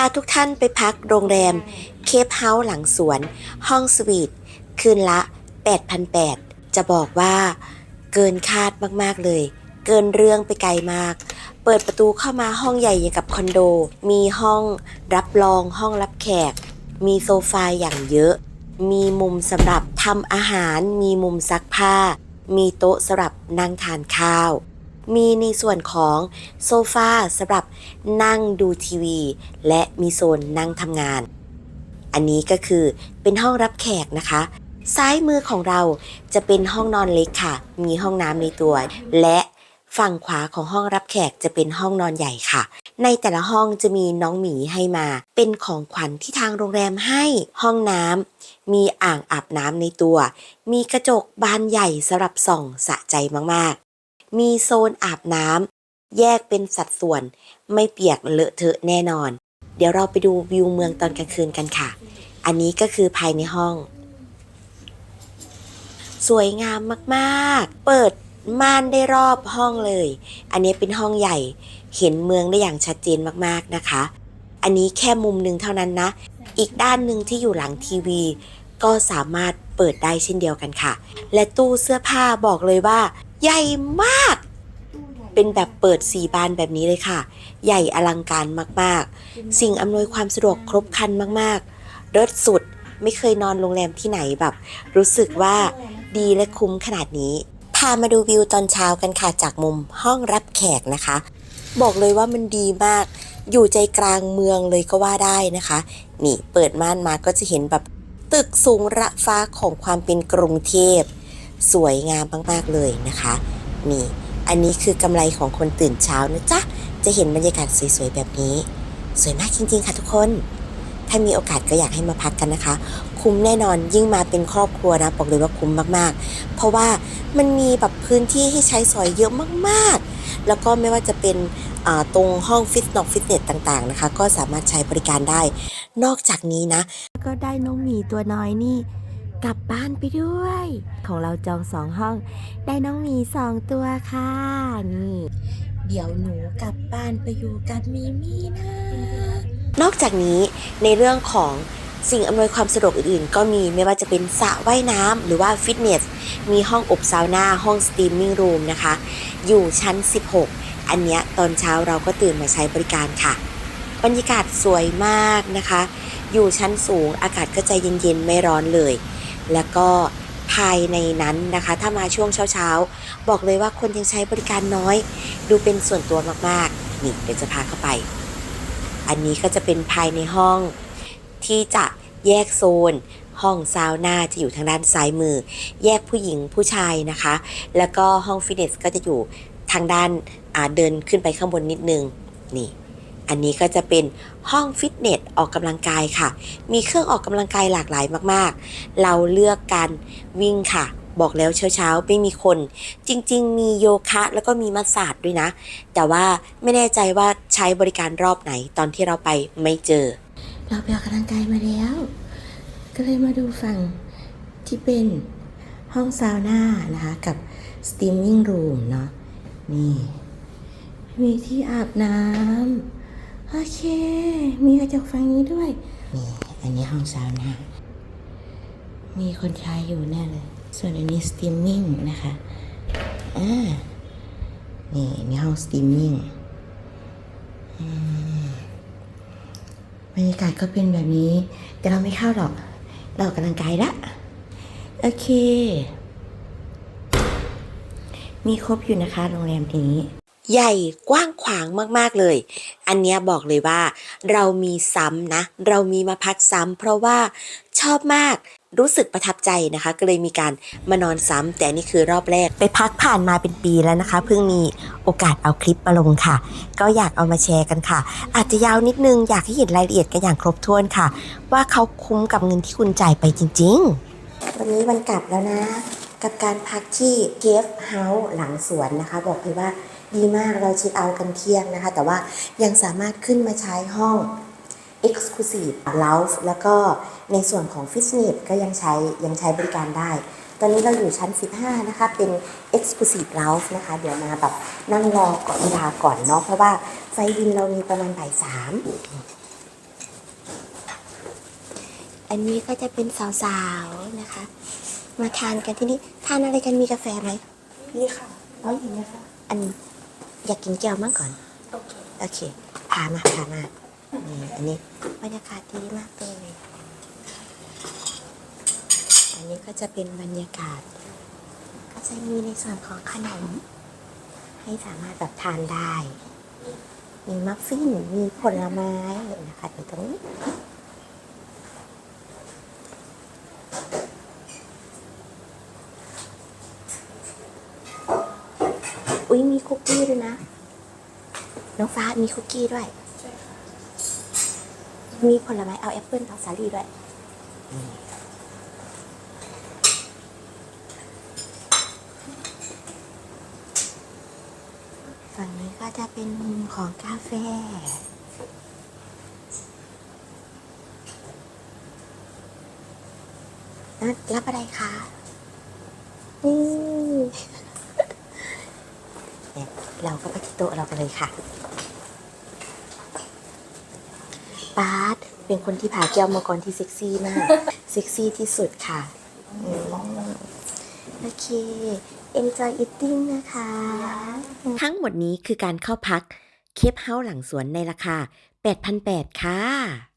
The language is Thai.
าทุกท่านไปพักโรงแรม เคปเฮาส์หลังสวน ห้องสวีทคืนละ 8,800 จะบอกว่า เกินคาดมากๆเลย เกินเรื่องไปไกลมาก เปิดประตูเข้ามาห้องใหญ่อย่างกับคอนโด มีห้องรับรองห้องรับแขก มีโซฟาอย่างเยอะ มีมุมสำหรับทำอาหาร มีมุมซักผ้า มีโต๊ะสำหรับนั่งทานข้าว มีในส่วนของโซฟาสำหรับนั่งดูทีวี และมีโซนนั่งทำงาน อันนี้ก็คือเป็นห้องรับแขกนะคะ ซ้ายมือของเราจะเป็นห้องนอนเล็กค่ะ มีห้องน้ำในตัว และฝั่งขวาของห้องรับแขกจะเป็นห้องนอนใหญ่ค่ะ ในแต่ละห้องจะมีน้องหมีให้มา เป็นของขวัญที่ทางโรงแรมให้ ห้องน้ำมีอ่างอาบน้ำในตัว มีกระจกบานใหญ่สำหรับส่องสะใจมากๆ มีโซนอาบน้ำแยกเป็นสัดส่วน ไม่เปียกเลอะเทอะแน่นอน เดี๋ยวเราไปดูวิวเมืองตอนกลางคืนกันค่ะ อันนี้ก็คือภายในห้อง สวยงามมากๆ เปิดม่านได้รอบห้องเลย อันนี้เป็นห้องใหญ่ เห็นเมืองได้อย่างชัดเจนมากๆนะคะ อันนี้แค่มุมหนึ่งเท่านั้นนะ อีกด้านหนึ่งที่อยู่หลังทีวี ก็สามารถเปิดได้เช่นเดียวกันค่ะ และตู้เสื้อผ้าบอกเลยว่า ใหญ่มาก เป็นแบบเปิดสี่บานแบบนี้เลยค่ะ ใหญ่อลังการมากๆ สิ่งอำนวยความสะดวกครบครันมากๆเลิศสุดไม่เคยนอนโรงแรมที่ไหนแบบ รู้สึกว่าดีและคุ้มขนาดนี้ พามาดูวิวตอนเช้ากันค่ะ จากมุมห้องรับแขกนะคะ บอกเลยว่ามันดีมาก อยู่ใจกลางเมืองเลยก็ว่าได้นะคะ นี่เปิดม่านมาก็จะเห็นแบบตึกสูงระฟ้าของความเป็นกรุงเทพ สวยงามมากๆเลยนะคะนี่อันนี้คือกำไรของคนตื่นเช้านะจ๊ะจะเห็นบรรยากาศสวยๆแบบนี้ สวยมากจริงๆค่ะทุกคน ถ้ามีโอกาสก็อยากให้มาพักกันนะคะ คุ้มแน่นอนยิ่งมาเป็นครอบครัวนะบอกเลยว่าคุ้มมากๆ เพราะว่ามันมีแบบพื้นที่ให้ใช้สอยเยอะมากๆ แล้วก็ไม่ว่าจะเป็นตรงห้องฟิตนอกฟิตเนสต่างๆนะคะ ก็สามารถใช้บริการได้ นอกจากนี้นะ ก็ได้น้องหมีตัวน้อยนี่ กลับบ้านไปด้วย ของเราจองสองห้อง ได้น้องหมีสองตัวค่ะ นี่ เดี๋ยวหนูกลับบ้านไปอยู่กับมีมี่นะ นอกจากนี้ในเรื่องของสิ่งอำนวยความสะดวกอื่นๆ ก็มีไม่ว่าจะเป็นสระว่ายน้ำหรือว่าฟิตเนส มีห้องอบซาวน่า ห้องสตรีมมิ่งรูมนะคะ อยู่ชั้น 16 อันเนี้ยตอนเช้าเราก็ตื่นมาใช้บริการค่ะ บรรยากาศสวยมากนะคะ อยู่ชั้นสูงอากาศก็จะเย็นๆ ไม่ร้อนเลย แล้วก็ภายในนั้นนะคะ ถ้ามาช่วงเช้าๆ บอกเลยว่าคนยังใช้บริการน้อย ดูเป็นส่วนตัวมากๆ นี่เดี๋ยวจะพาเข้าไป อันนี้ก็จะเป็นภายในห้องที่จะแยกโซน ห้องซาวน่าจะอยู่ทางด้านซ้ายมือ แยกผู้หญิงผู้ชายนะคะ แล้วก็ห้องฟิตเนสก็จะอยู่ทางด้านเดินขึ้นไปข้างบนนิดนึงนี่ อันนี้ก็จะเป็น ห้องฟิตเนสออกกำลังกายค่ะ มีเครื่องออกกำลังกายหลากหลายมากๆ เราเลือกการวิ่งค่ะ บอกแล้วเช้าๆไม่มีคน จริงๆ มีโยคะแล้วก็มีมัสสาดด้วยนะ แต่ว่าไม่แน่ใจว่าใช้บริการรอบไหนตอนที่เราไปไม่เจอ เราไปออกกำลังกายมาแล้ว ก็เลยมาดูฝั่งที่เป็นห้องซาวน่านะคะกับสต e มมิ่งรูมเนาะนี่มีที่อาบน้ำ โอเค มีกระจกฝั่งนี้ด้วย นี่ อันนี้ห้องซาวน่ามีคนใช้อยู่แน่เลย ส่วนอันนี้สต e มมิ่งนะคะ อ่า นี่นี่ห้องสต e มมิ่งบรรยากาศก็เป็นแบบนี้ แต่เราไม่เข้าหรอก เราออกกำลังกายละ โอเค มีครบอยู่นะคะ โรงแรมนี้ ใหญ่กว้างขวางมากๆเลย อันเนี้ยบอกเลยว่า เรามีซ้ำนะ เรามีมาพักซ้ำเพราะว่าชอบมากรู้สึกประทับใจนะคะ ก็เลยมีการมานอนซ้ำแต่อันนี่คือรอบแรก ไปพักผ่านมาเป็นปีแล้วนะคะ เพิ่งมีโอกาสเอาคลิปมาลงค่ะ ก็อยากเอามาแชร์กันค่ะ อาจจะยาวนิดนึงอยากให้เห็นรายละเอียดกันอย่างครบถ้วนค่ะ ว่าเขาคุ้มกับเงินที่คุณจ่ายไปจริง ๆ วันนี้วันกลับแล้วนะ กับการพักที่เกฟเฮาส์หลังสวนนะคะ บอกเลยว่า ดีมากเราเช็คเอาท์กันเที่ยงนะคะ แต่ว่ายังสามารถขึ้นมาใช้ห้อง Exclusive Lounge แล้วก็ในส่วนของฟิตเนสก็ยังใช้ยังใช้บริการได้ ตอนนี้เราอยู่ชั้น 15 นะคะ เป็น Exclusive Lounge นะคะ เดี๋ยวมาแบบนั่งรอก่อนเวลาก่อนเนาะ เพราะว่าไฟล์บินเรามีประมาณบ่ายสามอันนี้ก็จะเป็นสาวๆนะคะ มาทานกันที่นี่ ทานอะไรกันมีกาแฟไหมนี่ค่ะเอาอย่างนี้ค่ะอัน อยากกินแก้วมั่งก่อน โอเค โอเคพามาพามานี่อันนี้บรรยากาศดีมากเลย อันนี้ก็จะเป็นบรรยากาศ ก็จะมีในส่วนของขนม ให้สามารถแบบทานได้ มีมัฟฟิน มีผลไม้นะคะอยู่ตรงนี้ ยมีคุกกี้ด้วยนะ น้องฟ้ามีคุกกี้ด้วย มีผลไม้เอาแอปเปิลเอาสาลี่ด้วย ฝั่งนี้ก็จะเป็นมุมของกาแฟ นัดรับอะไรคะนี่ เนี่ยเราก็ไปที่ โต๊ะเรากันเลยค่ะปาร์ตเป็นคนที่ผ่าแก้วมังกรที่เซ็กซี่มาก เซ็กซี่ที่สุดค่ะอืมโอเค enjoy eating นะคะ ทั้งหมดนี้คือการเข้าพัก เคปเฮาส์หลังสวนในราคา 8,800 ค่ะ